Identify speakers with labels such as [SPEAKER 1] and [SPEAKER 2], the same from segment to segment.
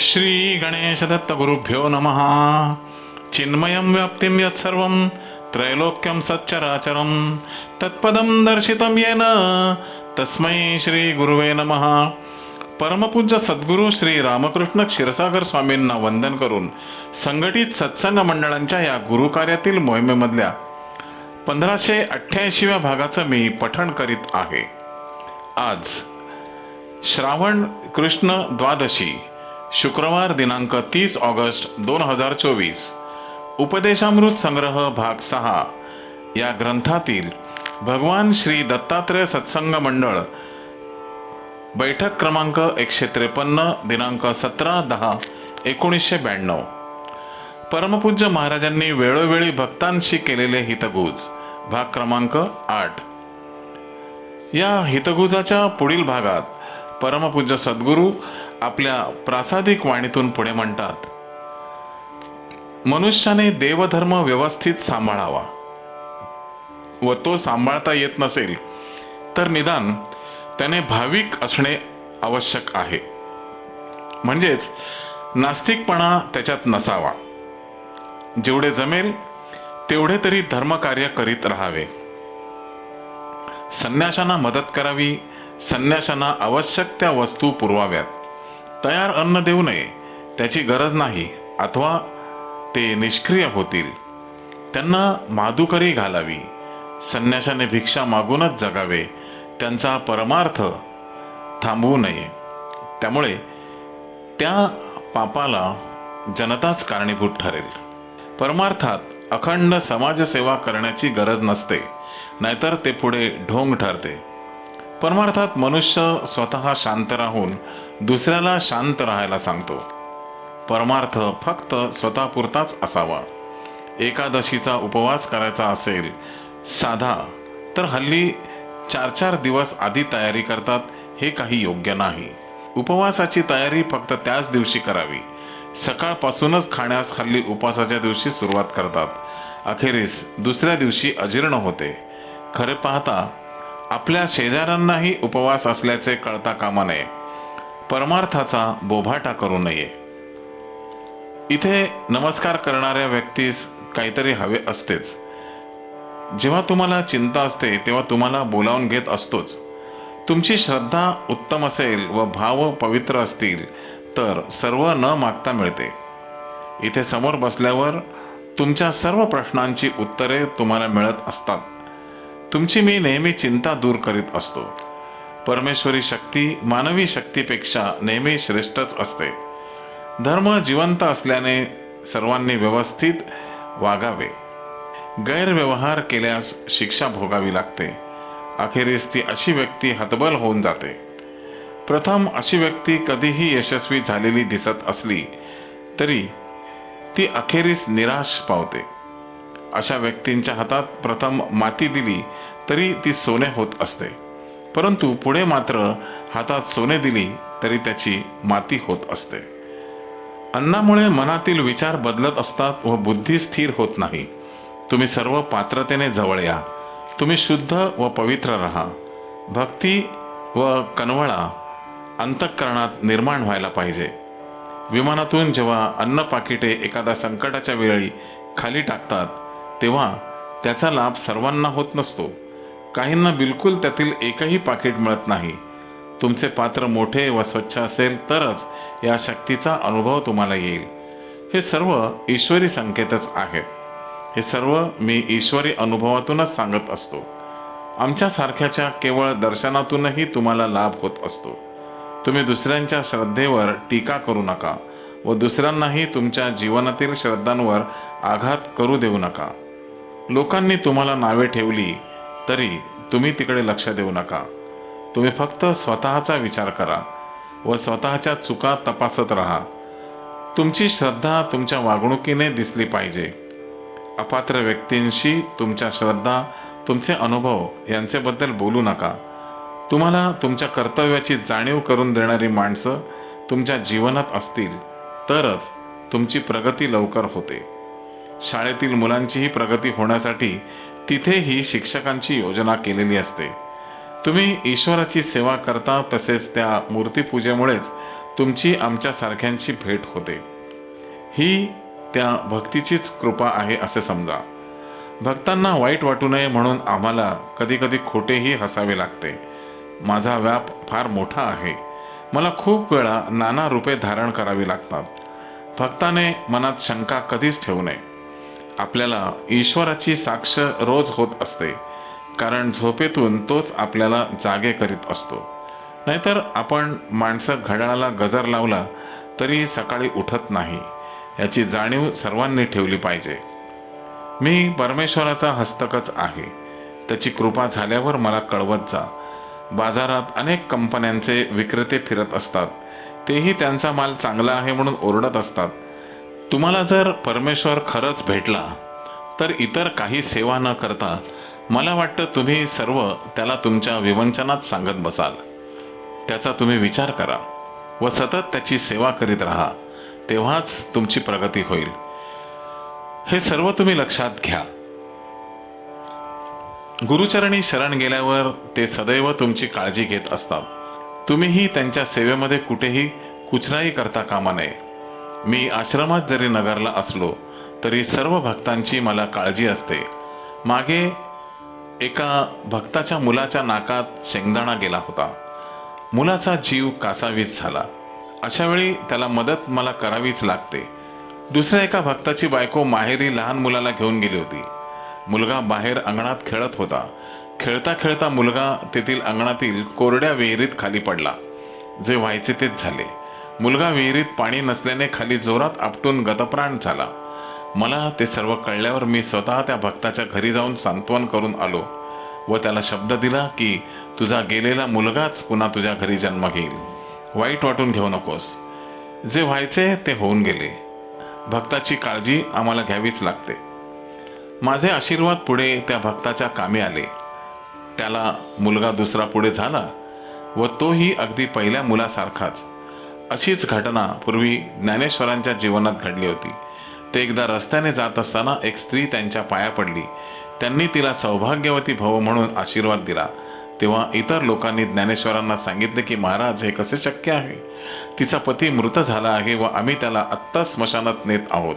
[SPEAKER 1] श्री गणेशदत्तगुरुभ्यो नमः। चिन्मयं व्याप्तिं यत्सर्वं त्रैलोक्यं सच्चराचरं। तत्पदं दर्शितं येन तस्मै श्रीगुरुवे नमः। परमपूज्य सद्गुरू श्री रामकृष्ण क्षीरसागर स्वामींना वंदन करून संघटित सत्संग मंडळांच्या या गुरुकार्यातील मोहिमेमधल्या पंधराशे अठ्ठ्याऐंशीव्या भागाचं मी पठण करीत आहे. आज श्रावण कृष्ण द्वादशी शुक्रवार दिनांक तीस ऑगस्ट दोन हजार चोवीस. उपदेशामृत संग्रह भाग सहा. या ग्रंथातील भगवान श्री दत्तात्रय सत्संग मंडळ बैठक क्रमांक एकशे त्रेपन्न दिनांक सतरा दहा एकोणीसशे ब्याण्णव. परमपूज्य महाराजांनी वेळोवेळी भक्तांशी केलेले हितगुज. भाग क्रमांक आठ. या हितगुजाच्या पुढील भागात परमपूज्य सद्गुरू आपल्या प्रासादिक वाणीतून पुढे म्हणतात मनुष्याने देवधर्म व्यवस्थित सांभाळावा. व तो सांभाळता येत नसेल तर निदान त्याने भाविक असणे आवश्यक आहे. म्हणजेच नास्तिकपणा त्याच्यात नसावा. जेवढे जमेल तेवढे तरी धर्मकार्य करीत राहावे. संन्याशांना मदत करावी संन्याशांना आवश्यक त्या वस्तू पुरवाव्यात. तयार अन्न देऊ नये त्याची गरज नाही अथवा ते निष्क्रिय होतील. त्यांना माधुकरी घालावी. संन्याशाने भिक्षा मागूनच जगावे. त्यांचा परमार्थ थांबवू नये. त्यामुळे त्या पापाला जनताच कारणीभूत ठरेल. परमार्थात अखंड समाजसेवा करण्याची गरज नसते नाहीतर ते पुढे ढोंग ठरते. परमार्थात मनुष्य स्वतः शांत राहून दुसऱ्याला शांत राहायला सांगतो. परमार्थ फक्त स्वतःपुरताच असावा. एकादशीचा उपवास करायचा असेल साधा तर हल्ली चार चार दिवस आधी तयारी करतात हे काही योग्य नाही. उपवासाची तयारी फक्त त्याच दिवशी करावी. सकाळपासूनच खाण्यास हल्ली उपवासाच्या दिवशी सुरुवात करतात. अखेरीस दुसऱ्या दिवशी अजीर्ण होते. खरे पाहता आपल्या शेजाऱ्यांनाही उपवास असल्याचे कळता कामा नये. परमार्थाचा बोभाटा करू नये. इथे नमस्कार करणाऱ्या व्यक्तीस काहीतरी हवे असतेच. जेव्हा तुम्हाला चिंता असते तेव्हा तुम्हाला बोलावून घेत असतोच. तुमची श्रद्धा उत्तम असेल व भाव पवित्र असतील तर सर्व न मागता मिळते. इथे समोर बसल्यावर तुमच्या सर्व प्रश्नांची उत्तरे तुम्हाला मिळत असतात. तुमची मी नेहमी चिंता दूर करीत असतो. परमेश्वरी शक्ती मानवी शक्तीपेक्षा नेहमी श्रेष्ठच असते. धर्म जिवंत असल्याने सर्वांनी व्यवस्थित वागावे. गैरव्यवहार केल्यास शिक्षा भोगावी लागते. अखेरीस ती अशी व्यक्ती हतबल होऊन जाते. प्रथम अशी व्यक्ती कधीही यशस्वी झालेली दिसत असली तरी ती अखेरीस निराश पावते. अशा व्यक्तींच्या हातात प्रथम माती दिली तरी ती सोने होत असते. परंतु पुढे मात्र हातात सोने दिली तरी त्याची माती होत असते. अन्नामुळे मनातील विचार बदलत असतात व बुद्धी स्थिर होत नाही. तुम्ही सर्व पात्रतेने जवळ या. तुम्ही शुद्ध व पवित्र राहा. भक्ती व कनवळा अंतःकरणात निर्माण व्हायला पाहिजे. विमानातून जेव्हा अन्न पाकिटे एखाद्या संकटाच्या वेळी खाली टाकतात तेव्हा त्याचा लाभ सर्वांना होत नसतो. काहींना बिलकुल त्यातील एकही पाकिट मिळत नाही. तुमचे पात्र मोठे व स्वच्छ असेल तरच या शक्तीचा अनुभव तुम्हाला येईल. हे सर्व ईश्वरी संकेतच आहेत. हे सर्व मी ईश्वरी अनुभवातूनच सांगत असतो. आमच्यासारख्याच्या केवळ दर्शनातूनही तुम्हाला लाभ होत असतो. तुम्ही दुसऱ्यांच्या श्रद्धेवर टीका करू नका व दुसऱ्यांनाही तुमच्या जीवनातील श्रद्धांवर आघात करू देऊ नका. लोकांनी तुम्हाला नावे ठेवली तरी तुम्ही तिकडे लक्ष देऊ नका. तुम्ही फक्त स्वतःचा विचार करा व स्वतःच्या चुका तपासत राहा. तुमची श्रद्धा तुमच्या वागणुकीने दिसली पाहिजे. अपात्र व्यक्तींशी तुमच्या श्रद्धा तुमचे अनुभव यांच्याबद्दल बोलू नका. तुम्हाला तुमच्या कर्तव्याची जाणीव करून देणारी माणसं तुमच्या जीवनात असतील तरच तुमची प्रगती लवकर होते. शाळेतील मुलांचीही प्रगती होण्यासाठी तिथेही शिक्षकांची योजना केलेली असते. तुम्ही ईश्वराची सेवा करता तसेच त्या मूर्तीपूजेमुळेच तुमची आमच्यासारख्यांची भेट होते. ही त्या भक्तीचीच कृपा आहे असे समजा. भक्तांना वाईट वाटू नये म्हणून आम्हाला कधीकधी खोटेही हसावे लागते. माझा व्याप फार मोठा आहे. मला खूप वेळा नाना रूपे धारण करावी लागतात. भक्ताने मनात शंका कधीच ठेवू नये. आपल्याला ईश्वराची साक्ष रोज होत असते. कारण झोपेतून तोच आपल्याला जागे करीत असतो. नाहीतर आपण माणसं घड्याळाला गजर लावला तरी सकाळी उठत नाही. याची जाणीव सर्वांनी ठेवली पाहिजे. मी परमेश्वराचा हस्तकच आहे. त्याची कृपा झाल्यावर मला कळवत जा. बाजारात अनेक कंपन्यांचे विक्रेते फिरत असतात. तेही त्यांचा माल चांगला आहे म्हणून ओरडत असतात. तुम्हाला जर परमेश्वर खरंच भेटला तर इतर काही सेवा न करता मला वाटतं तुम्ही सर्व त्याला तुमच्या विवंचनात सांगत बसाल. त्याचा तुम्ही विचार करा व सतत त्याची सेवा करीत राहा तेव्हाच तुमची प्रगती होईल. हे सर्व तुम्ही लक्षात घ्या. गुरुचरणी शरण गेल्यावर ते सदैव तुमची काळजी घेत असतात. तुम्हीही त्यांच्या सेवेमध्ये कुठेही कुचराई करता कामा नये. मी आश्रमात जरी नगरला असलो तरी सर्व भक्तांची मला काळजी असते. मागे एका भक्ताच्या मुलाच्या नाकात शेंगदाणा गेला होता. मुलाचा जीव कासावीस झाला. अशावेळी त्याला मदत मला करावीच लागते. दुसऱ्या एका भक्ताची बायको माहेरी लहान मुलाला घेऊन गेली होती. मुलगा बाहेर अंगणात खेळत होता. खेळता खेळता मुलगा तेथील अंगणातील कोरड्या विहिरीत खाली पडला. जे व्हायचे तेच झाले. मुलगा विहिरीत पाणी नसल्याने खाली जोरात आपटून गतप्राण झाला. मला ते सर्व कळल्यावर मी स्वतः त्या भक्ताच्या घरी जाऊन सांत्वन करून आलो व त्याला शब्द दिला की तुझा गेलेला मुलगाच पुन्हा तुझ्या घरी जन्म घेईल. वाईट वाटून घेऊ नकोस. जे व्हायचे ते होऊन गेले. भक्ताची काळजी आम्हाला घ्यावीच लागते. माझे आशीर्वाद पुढे त्या भक्ताच्या कामी आले. त्याला मुलगा दुसरा पुढे झाला व तोही अगदी पहिल्या मुलासारखाच. अशीच घटना पूर्वी ज्ञानेश्वरांच्या जीवनात घडली होती. ते एकदा रस्त्याने जात असताना एक स्त्री त्यांच्या पाया पडली. त्यांनी तिला सौभाग्यवती भव म्हणून आशीर्वाद दिला. तेव्हा इतर लोकांनी ज्ञानेश्वरांना सांगितले की महाराज हे कसे शक्य आहे? तिचा पती मृत झाला आहे व आम्ही त्याला आत्ता स्मशानात नेत आहोत.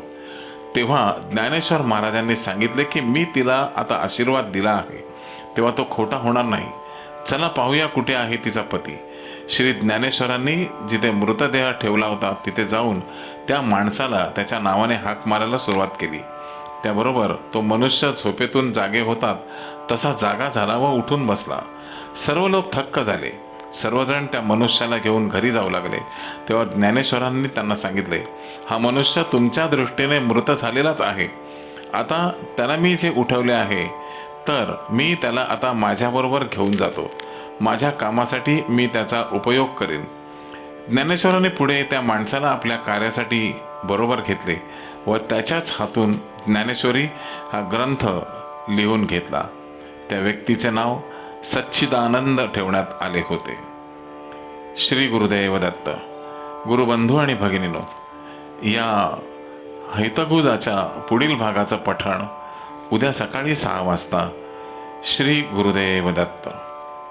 [SPEAKER 1] तेव्हा ज्ञानेश्वर महाराजांनी सांगितले की मी तिला आता आशीर्वाद दिला आहे. तेव्हा तो खोटा होणार नाही. चला पाहूया कुठे आहे तिचा पती. श्री ज्ञानेश्वरांनी जिथे मृतदेह ठेवला होता तिथे जाऊन त्या माणसाला त्याच्या नावाने हाक मारायला सुरुवात केली. त्याबरोबर तो मनुष्य झोपेतून जागे होतात तसा जागा झाला व उठून बसला. सर्व लोक थक्क झाले. सर्वजण त्या मनुष्याला घेऊन घरी जाऊ लागले. तेव्हा ज्ञानेश्वरांनी त्यांना सांगितले हा मनुष्य तुमच्या दृष्टीने मृत झालेलाच आहे. आता त्याला मी जे उठवले आहे तर मी त्याला आता माझ्याबरोबर घेऊन जातो. माझ्या कामासाठी मी त्याचा उपयोग करेन. ज्ञानेश्वराने पुढे त्या माणसाला आपल्या कार्यासाठी बरोबर घेतले व त्याच्याच हातून ज्ञानेश्वरी हा ग्रंथ लिहून घेतला. त्या व्यक्तीचे नाव सच्चिदानंद ठेवण्यात आले होते. श्री गुरुदेव दत्त गुरुबंधू आणि भगिनीनो या हैतगुजाच्या पुढील भागाचं पठण उद्या सकाळी सहा वाजता श्री गुरुदेव दत्त.